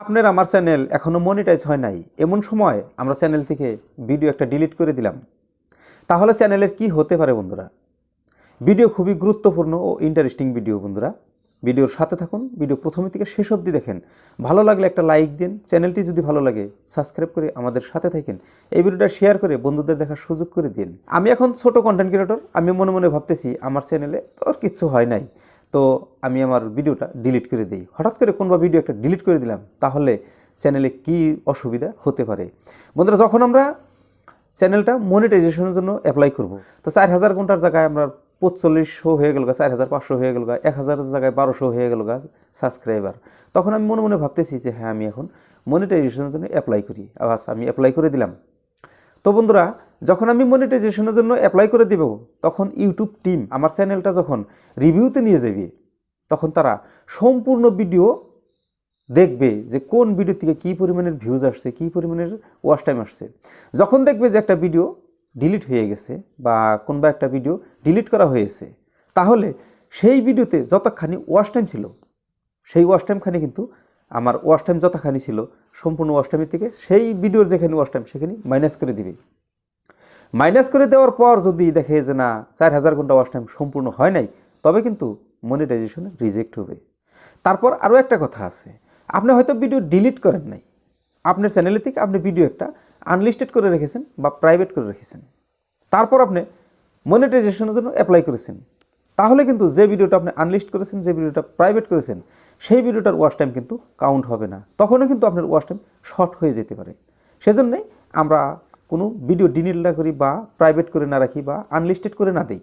আপনার আমার চ্যানেল এখনও মনিটাইজ হয় নাই, এমন সময় আমরা চ্যানেল থেকে ভিডিও একটা ডিলিট করে দিলাম। তাহলে চ্যানেলের কি হতে পারে বন্ধুরা? ভিডিও খুবই গুরুত্বপূর্ণ ও ইন্টারেস্টিং ভিডিও বন্ধুরা। ভিডিওর সাথে থাকুন ভিডিও প্রথমে থেকে শেষ অবধি দেখেন। ভালো লাগলে একটা লাইক দিন, চ্যানেলটি যদি ভালো লাগে সাবস্ক্রাইব করে আমাদের সাথে থাকেন। এই ভিডিওটা শেয়ার করে বন্ধুদের দেখার সুযোগ করে দিন। আমি এখন ছোট কন্টেন্ট ক্রিয়েটর আমি মনে মনে ভাবতেছি আমার চ্যানেলে তো আর কিচ্ছু হয় নাই। তো আমি আমার ভিডিওটা ডিলিট করে দিই। হঠাৎ করে কোনো ভিডিও একটা ডিলিট করে দিলাম, তাহলে চ্যানেলে কি অসুবিধা হতে পারে? বন্ধুরা, যখন আমরা চ্যানেলটা মনিটাইজেশনের জন্য অ্যাপ্লাই করব, তো চার হাজার ঘণ্টার জায়গায় আমরা পঁচল্লিশশো হয়ে গেল গা, চার হাজার পাঁচশো হয়ে গেল গা, এক হাজারের জায়গায় বারোশো হয়ে গেল গা সাবস্ক্রাইবার তখন আমি মনে মনে ভাবতেছি যে হ্যাঁ আমি এখন মনিটাইজেশনের জন্য অ্যাপ্লাই করি। আবাস আমি অ্যাপ্লাই করে দিলাম। তো বন্ধুরা যখন আমি মনিটাইজেশনের জন্য অ্যাপ্লাই করে দেব, তখন ইউটিউব টিম আমার চ্যানেলটা যখন রিভিউতে নিয়ে যাবে, তখন তারা সম্পূর্ণ ভিডিও দেখবে যে কোন ভিডিও থেকে কী পরিমাণের ভিউজ আসছে, কী পরিমাণের ওয়াচ টাইম আসছে। যখন দেখবে যে একটা ভিডিও ডিলিট হয়ে গেছে বা কোনবা একটা ভিডিও ডিলিট করা হয়েছে, তাহলে সেই ভিডিওতে যতখানি ওয়াচ টাইম ছিল, সেই ওয়াশ টাইমখানি কিন্তু আমার ওয়াচ টাইম যতখানি ছিল, সম্পূর্ণ ওয়াচ টাইমের থেকে সেই ভিডিওর যেখানে ওয়াশ টাইম সেখানে মাইনাস করে দিবে। মাইনাস করে দেওয়ার পর যদি দেখে যে না চার হাজার ঘণ্টা ওয়াশ টাইম সম্পূর্ণ হয় নাই, তবে কিন্তু মনিটাইজেশনে রিজেক্ট হবে। তারপর আরও একটা কথা আছে। আপনি হয়তো ভিডিও ডিলিট করেন নাই। আপনার চ্যানেলে থেকে আপনি ভিডিও একটা আনলিস্টেড করে রেখেছেন বা প্রাইভেট করে রেখেছেন। তারপর আপনি মনিটাইজেশনের জন্য অ্যাপ্লাই করেছেন। তাহলে কিন্তু যে ভিডিওটা আপনি আনলিস্ট করেছেন, যে ভিডিওটা প্রাইভেট করেছেন, সেই ভিডিওটার ওয়াশ টাইম কিন্তু কাউন্ট হবে না। তখনও কিন্তু আপনার ওয়াচ টাইম শর্ট হয়ে যেতে পারে। সেজন্যই আমরা কোনো ভিডিও ডিলিট না করি বা প্রাইভেট করে না রাখি বা আনলিস্টেড করে না দিই।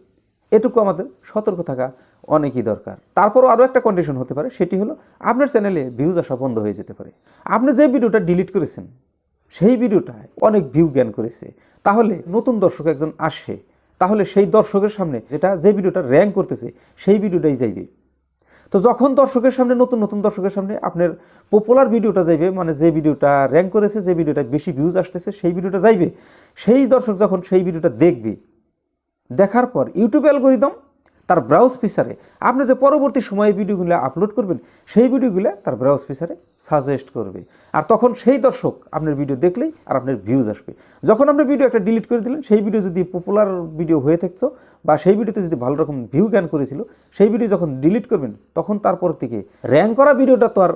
এটুকু আমাদের সতর্ক থাকা অনেকই দরকার। তারপরও আরও একটা কন্ডিশন হতে পারে, সেটি হলো আপনার চ্যানেলে ভিউজ আসা বন্ধ হয়ে যেতে পারে। আপনি যে ভিডিওটা ডিলিট করেছেন, সেই ভিডিওটায় অনেক ভিউ জ্ঞান করেছে। তাহলে নতুন দর্শক একজন আসে, তাহলে সেই দর্শকের সামনে যেটা যে ভিডিওটা র্যাঙ্ক করতেছে, সেই ভিডিওটাই যাইবে। তো যখন দর্শকের সামনে, নতুন নতুন দর্শকের সামনে আপনার পপুলার ভিডিওটা যাইবে মানে যে ভিডিওটা র্যাঙ্ক করেছে, যে ভিডিওটা বেশি ভিউজ আসতেছে, সেই ভিডিওটা যাইবে। সেই দর্শক যখন সেই ভিডিওটা দেখবে, দেখার পর ইউটিউব অ্যালগোরিদম তার ব্রাউজ ফিচারে আপনি যে পরবর্তী সময়ে ভিডিওগুলো আপলোড করবেন, সেই ভিডিওগুলো তার ব্রাউজ ফিচারে সাজেস্ট করবে। আর তখন সেই দর্শক আপনার ভিডিও দেখলেই আর আপনার ভিউজ আসবে। যখন আপনি ভিডিও একটা ডিলিট করে দিলেন, সেই ভিডিও যদি পপুলার ভিডিও হয়ে থাকতো বা সেই ভিডিওতে যদি ভালো রকম ভিউ জ্ঞান করেছিল, সেই ভিডিও যখন ডিলিট করবেন, তখন তারপর থেকে র্যাঙ্ক করা ভিডিওটা তো আর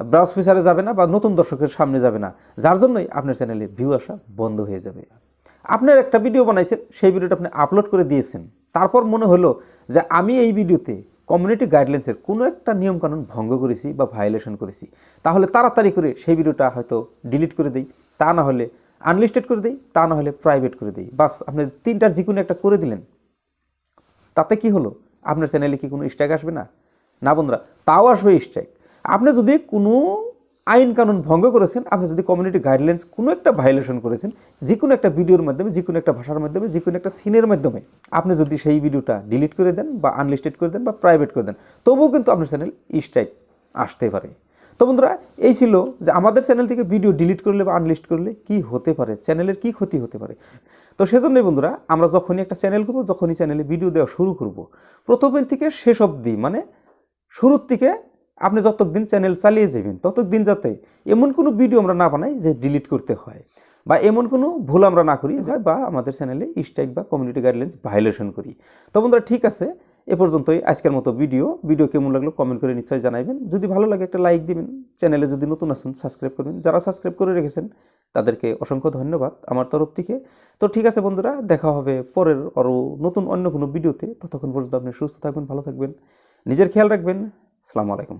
ব্রাউজ ফিচারে যাবে না বা নতুন দর্শকের সামনে যাবে না। যার জন্যই আপনার চ্যানেলে ভিউ আসা বন্ধ হয়ে যাবে। আপনার একটা ভিডিও বানাইছেন, সেই ভিডিওটা আপনি আপলোড করে দিয়েছেন। তারপর মনে হলো যে আমি এই ভিডিওতে কমিউনিটি গাইডলাইন্সের কোনো একটা নিয়মকানুন ভঙ্গ করেছি বা ভায়োলেশন করেছি। তাহলে তাড়াতাড়ি করে সেই ভিডিওটা হয়তো ডিলিট করে দেই, তা না হলে আনলিস্টেড করে দেই, তা না হলে প্রাইভেট করে দেই। বাস, আপনি তিনটার যে কোনো একটা করে দিলেন। তাতে কি হলো? আপনার চ্যানেলে কি কোনো স্ট্রাইক আসবে না? না বন্ধুরা, তাও আসবে স্ট্রাইক আপনি যদি কোনো আইন কানুন ভঙ্গ করেছেন, আপনি যদি কমিউনিটি গাইডলাইন্স কোনো একটা ভায়োলেশন করেছেন যে কোনো একটা ভিডিওর মাধ্যমে যে কোনো একটা ভাষার মাধ্যমে যে কোনো একটা সিনের মাধ্যমে, আপনি যদি সেই ভিডিওটা ডিলিট করে দেন বা আনলিস্টেড করে দেন বা প্রাইভেট করে দেন, তবুও কিন্তু আপনার চ্যানেল স্ট্রাইক আসতে পারে। তো বন্ধুরা, এই ছিল যে আমাদের চ্যানেল থেকে ভিডিও ডিলিট করলে বা আনলিস্ট করলে কি হতে পারে চ্যানেলের কি ক্ষতি হতে পারে। তো সেজন্যই বন্ধুরা, আমরা যখনই একটা চ্যানেল করব, যখনই চ্যানেলে ভিডিও দেওয়া শুরু করব প্রথমের থেকে শেষ অবধি মানে শুরুর থেকে আপনি যতদিন চ্যানেল চালিয়ে যাবেন, ততদিন যাতে এমন কোনো ভিডিও আমরা না বানাই যে ডিলিট করতে হয় বা এমন কোনো ভুল আমরা না করি যে বা আমাদের চ্যানেলে স্ট্রাইক বা কমিউনিটি গাইডলাইন্স ভায়োলেশন করি। তো বন্ধুরা, ঠিক আছে, এ পর্যন্তই আজকের মতো ভিডিও ভিডিও কেমন লাগল কমেন্ট করে নিশ্চয়ই জানাবেন যদি ভালো লাগে একটা লাইক দিবেন। চ্যানেলে যদি নতুন আসেন সাবস্ক্রাইব করবেন। যারা সাবস্ক্রাইব করে রেখেছেন, তাদেরকে অসংখ্য ধন্যবাদ আমার তরফ থেকে। তো ঠিক আছে বন্ধুরা, দেখা হবে পরের আরও নতুন অন্য কোনো ভিডিওতে ততক্ষণ পর্যন্ত আপনি সুস্থ থাকবেন, ভালো থাকবেন। নিজের খেয়াল রাখবেন। আসসালামু আলাইকুম।